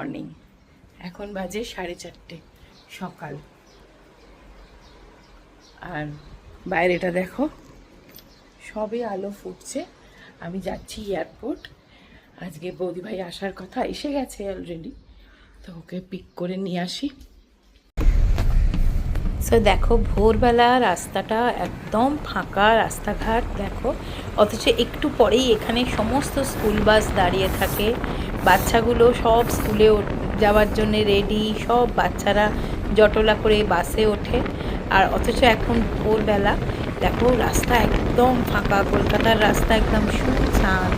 Morning এখন বাজে সাড়ে চারটে, সকাল। আর বাইরেটা দেখো, সবে আলো ফুটছে। আমি যাচ্ছি এয়ারপোর্ট আজকে বৌদিভাই আসার কথা এসে গেছে অলরেডি তো ওকে পিক করে নিয়ে আসি। সো দেখো, ভোরবেলা রাস্তাটা একদম ফাঁকা রাস্তাঘাট, দেখো। অথচ একটু পরেই এখানে সমস্ত স্কুল বাস দাঁড়িয়ে থাকে। বাচ্চাগুলো সব স্কুলে যাওয়ার জন্য রেডি সব বাচ্চারা জটলা করে বাসে ওঠে। আর অথচ এখন ভোরবেলা, দেখো রাস্তা একদম ফাঁকা, কলকাতার রাস্তা একদম শুনশান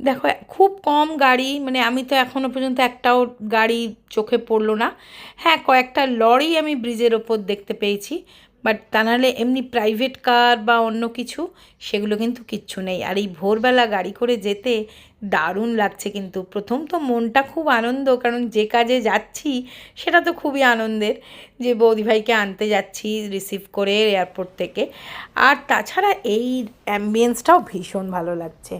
দেখো খুব কম গাড়ি মানে আমি তো এখনও পর্যন্ত একটাও গাড়ি চোখে পড়ল না। হ্যাঁ কয়েকটা লরি আমি ব্রিজের ওপর দেখতে পেয়েছি। বাট তা নাহলে এমনি প্রাইভেট কার বা অন্য কিছু, সেগুলো কিন্তু কিচ্ছু নেই। আর এই ভোরবেলা গাড়ি করে যেতে দারুণ লাগছে কিন্তু। প্রথম তো মনটা খুব আনন্দ, কারণ যে কাজে যাচ্ছি, সেটা তো খুবই আনন্দের যে বৌদিভাইকে আনতে যাচ্ছি রিসিভ করে এয়ারপোর্ট থেকে। আর তাছাড়া এই অ্যাম্বিয়েন্সটাও ভীষণ ভালো লাগছে।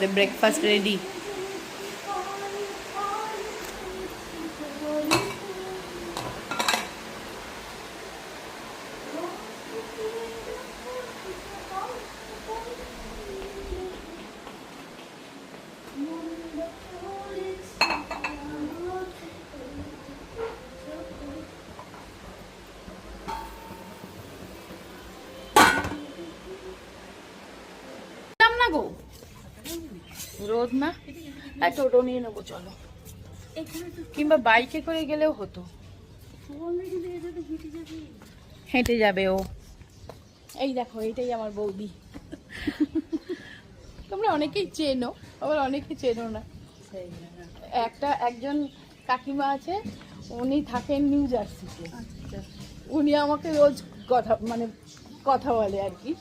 আমাদের ব্রেকফাস্ট রেডি না গো রোদ না? আর টোটো নিয়ে নেব চলো। কিংবা বাইকে করে গেলেও হতো। হেঁটে যাবে ও। এই দেখো এইটাই আমার বৌদি। তোমরা অনেকেই চেনো আবার অনেকে চেনো না। একটা একজন কাকিমা আছে উনি থাকেন নিউ জার্সিতে। উনি আমাকে রোজ কথা মানে কথা বলে আর কি।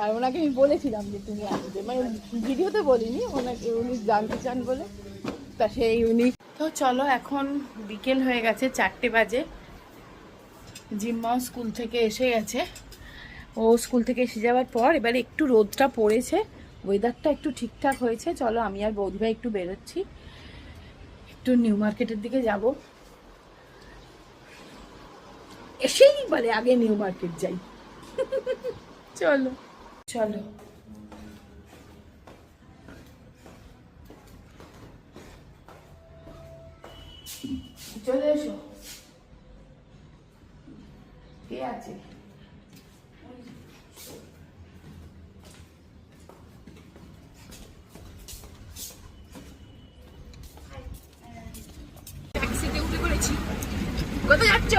আর ওনাকে আমি বলেছিলাম যে তুমি আসবে। মানে ভিডিওতে বলিনি, ওনাকে উনি জানতে চান বলে। তা সেই উনি তো চলো, এখন বিকেল হয়ে গেছে, চারটে বাজে। জিম্মাও স্কুল থেকে এসে গেছে। ও স্কুল থেকে এসে যাওয়ার পর এবারে একটু রোদটা পড়েছে ওয়েদারটা একটু ঠিকঠাক হয়েছে। চলো, আমি আর বৌদিভাই একটু বেরোচ্ছি। একটু নিউ মার্কেটের দিকে যাব। এসেই বলে, আগে নিউ মার্কেট যাই। চলো। চলো। চলে এসো। কে আছে? কোথায় যাচ্ছ?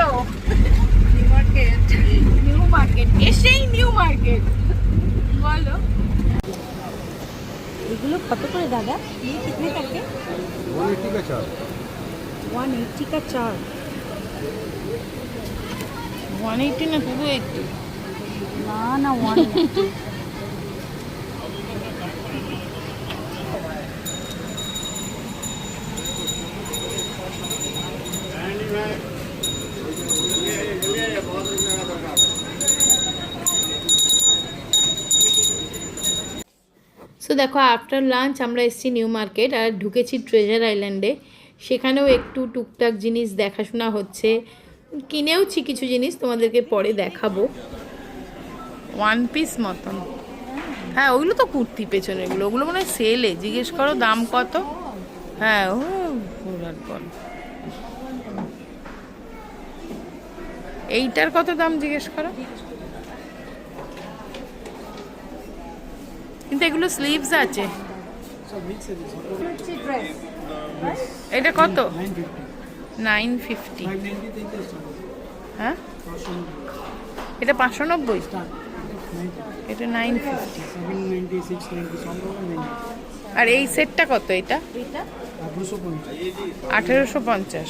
নিউ মার্কেট নিউ মার্কেট এসেই নিউ মার্কেট বলো এগুলো কত করে দাদা ये कितने का के वन एट्टी का चार 180 का चार ওয়ান এইটি না টু এইটি ना ना 180 দেখো আফটার লাঞ্চ আমরা এসেছি নিউ মার্কেট আর ঢুকেছি ট্রেজার আইল্যান্ডে সেখানেও একটু টুকটাক জিনিস দেখাশোনা হচ্ছে। কিনেওছি কিছু জিনিস, তোমাদেরকে পরে দেখাবো। ওয়ান পিস মতন। হ্যাঁ ওগুলো তো কুর্তি পেছনে, এগুলো, ওগুলো মনে হয় সেলে জিজ্ঞেস করো দাম কত? হ্যাঁ ও এইটার কত দাম, জিজ্ঞেস করো? কিন্তু এগুলো স্লিভস আছে। এটা কত? নাইন ফিফটি হ্যাঁ? এটা পাঁচশো নব্বই? এটা নাইন ফিফটি আর এই সেটটা কত এটা? আঠেরোশো পঞ্চাশ।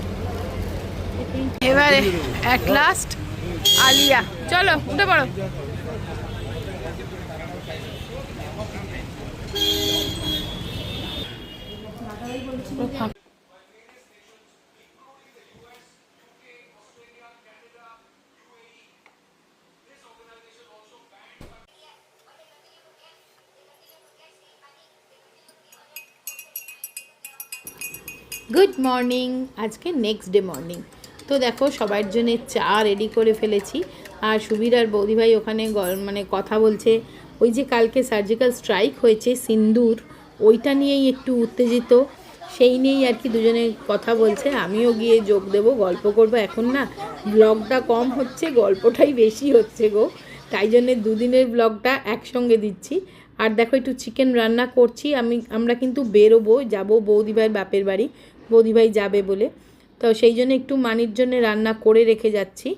এবারে অ্যাট লাস্ট আলিয়া। চলো উঠে পড়ো। গুড মর্নিং আজকে নেক্সট ডে মর্নিং তো দেখো সবার জন্য চা রেডি করে ফেলেছি। আর সুবীর আর বৌদিভাই ওখানে মানে কথা বলছে, ওই যে কালকে সার্জিক্যাল স্ট্রাইক হয়েছে সিন্দুর, ওইটা নিয়েই একটু উত্তেজিত। সেই নিয়েই আর কি দুজনে কথা বলছে। আমিও গিয়ে যোগ দেব, গল্প করব। এখন না ব্লগটা কম হচ্ছে, গল্পটাই বেশি হচ্ছে গো। তাই জন্যে দুদিনের ব্লগটা একসঙ্গে দিচ্ছি। আর দেখো, একটু চিকেন রান্না করছি। আমি, আমরা কিন্তু বেরোবো, যাব বৌদিভাইয়ের বাপের বাড়ি। বৌদিভাই যাবে বলে। তো সেই জন্য একটু মানির জন্য রান্না করে রেখে যাচ্ছি।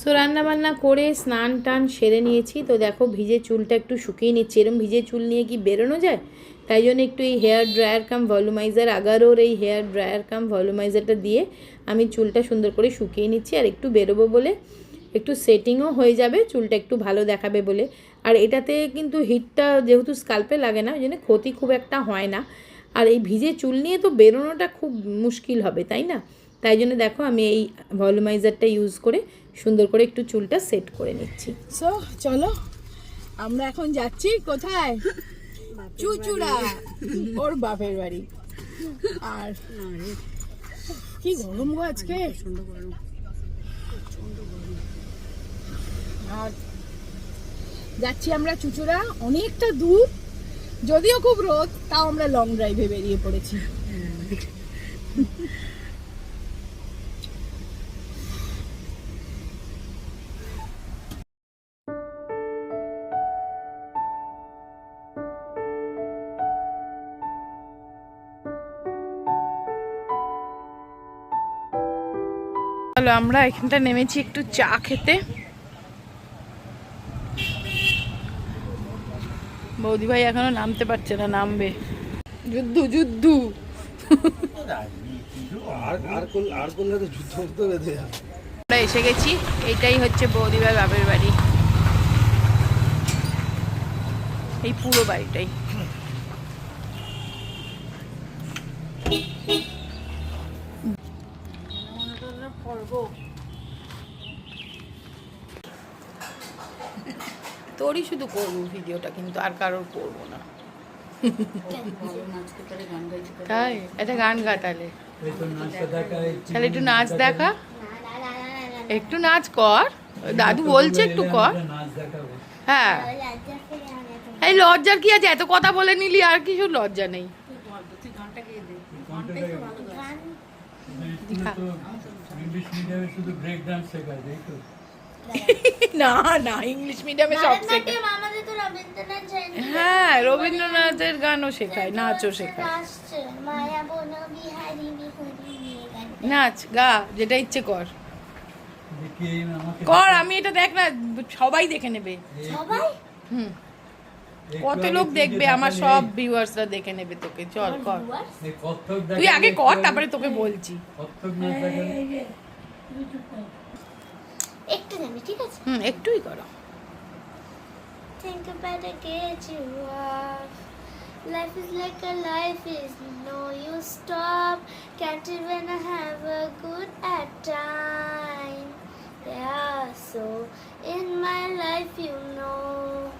সো রান্না বান্না করে স্নান টান সেরে নিয়েছি। তো দেখো ভিজে চুলটা একটু শুকিয়ে নিচ্ছি। এরম ভিজে চুল নিয়ে কি বেরোনো যায়? তাই জন্য একটু এই হেয়ার ড্রায়ার কাম ভলিউমাইজার আগারোর এই হেয়ার ড্রায়ার কাম ভলুমাইজারটা দিয়ে আমি চুলটা সুন্দর করে শুকিয়ে নিচ্ছি আর একটু বেরোবো বলে একটু সেটিংও হয়ে যাবে, চুলটা একটু ভালো দেখাবে বলে। আর এটাতে কিন্তু হিটটা যেহেতু স্কাল্পে লাগে না, ওই জন্য ক্ষতি খুব একটা হয় না। আর এই ভিজে চুল নিয়ে তো বেরোনোটা খুব মুশকিল হবে, তাই না? তাই জন্য দেখো আমি এই ভলিউমাইজারটা ইউজ করে সুন্দর করে একটু চুলটা সেট করে নিচ্ছি। সো চলো, আমরা এখন যাচ্ছি কোথায়? চুচুড়া, ওর বাপের বাড়ি। আর কি গরম গো আজকে? আর যাচ্ছি আমরা চুচুড়া, অনেকটা দূর। যদিও খুব রোদ, তাও আমরা লং ড্রাইভে বেরিয়ে পড়েছি। আমরা এখানটা নেমেছি একটু চা খেতে। বৌদি ভাই এখনও নামতে পারছে না নামবে। যুদ্ধ যুদ্ধ। আমরা এসে গেছি এইটাই হচ্ছে বৌদি ভাই বাপের বাড়ি। এই পুরো বাড়িটাই। তোরই শুধু করব ভিডিওটা কিন্তু আর কারোর করব না। তাই? একটা গান গা তাহলে একটু নাচ দেখা? একটু নাচ কর। দাদু বলছে একটু কর। হ্যাঁ। এই লজ্জার কি আছে? এত কথা বলে নিলি আর কিছু লজ্জা নেই। ইংলিশ মিডিয়ামে শুধু ব্রেক ডান্স শেখায় তো? না না ইংলিশ মিডিয়ামে সব শেখায়। হ্যাঁ রবীন্দ্রনাথের গানও শেখায় নাচও শেখায়। নাচ গা যেটা ইচ্ছে কর। দেখি এই আমাকে কর আমি এটা দেখ না সবাই দেখে নেবে। হুম। কত লোক দেখবে আমার সব ভিউয়ার্সরা দেখে নেবে তোকে। চল কর। তুই আগে কর তারপরে তোকে বলছি। একটু জানি ঠিক আছে হুম একটুই করো Think about to get you off. Life is like a life is no you stop. Can't even have a good at time. Yeah, so in my life you know.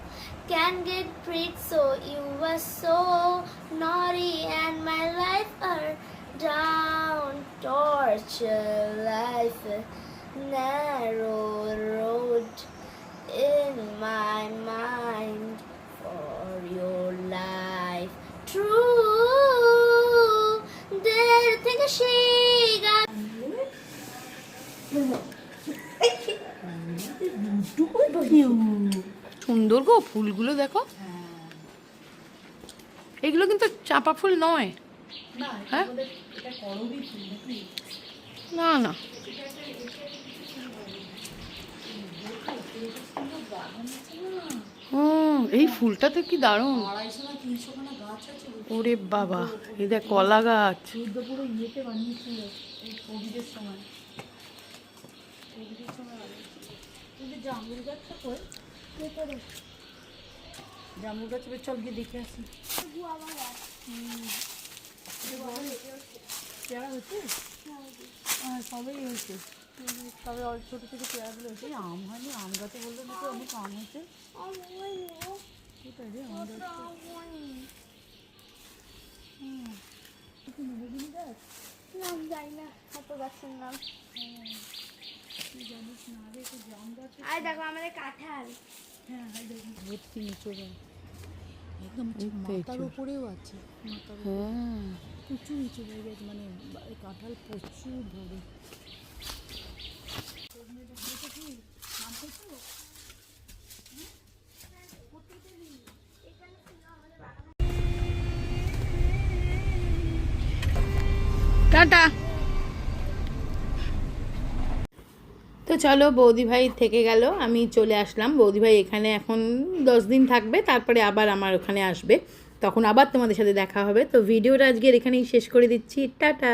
Can get pricked so you were so naughty and my life are down torture life Narrow road in my mind for your life. True, there think she got. সুন্দর গো ফুলগুলো দেখো এগুলো কিন্তু চাপা ফুল নয় হ্যাঁ না না ও এই ফুলটা তো কি দারুণ। ওরে বাবা, এই দেখ কলা গাছ। জামরুল গাছ চল গিয়ে দেখে আসি পেয়ারা হচ্ছে হ্যাঁ হয়েছে তবে অল্প ছোটো ছোটো পেয়ারাগুলো হয়েছে আম হয়নি আম গাছে বলল নাকি অনেক আম হয়েছে। কোথায় রে আম গাছ? নাম জানি না কত গাছের নাম। আর দেখো আমাদের কাঁঠাল। ভর্তি নিচে একদম মাথার উপরেও আছে মাথার হ্যাঁ। প্রচুর নিচে হয়ে গেছে মানে কাঁঠাল প্রচুর ধরে। টাটা। তো চলো বৌদি ভাই থেকে গেল, আমি চলে আসলাম। বৌদি ভাই এখানে এখন দশ দিন থাকবে, তারপরে আবার আমার ওখানে আসবে। তখন আবার তোমাদের সাথে দেখা হবে। তো ভিডিওটা আজকের এখানেই শেষ করে দিচ্ছি। টাটা।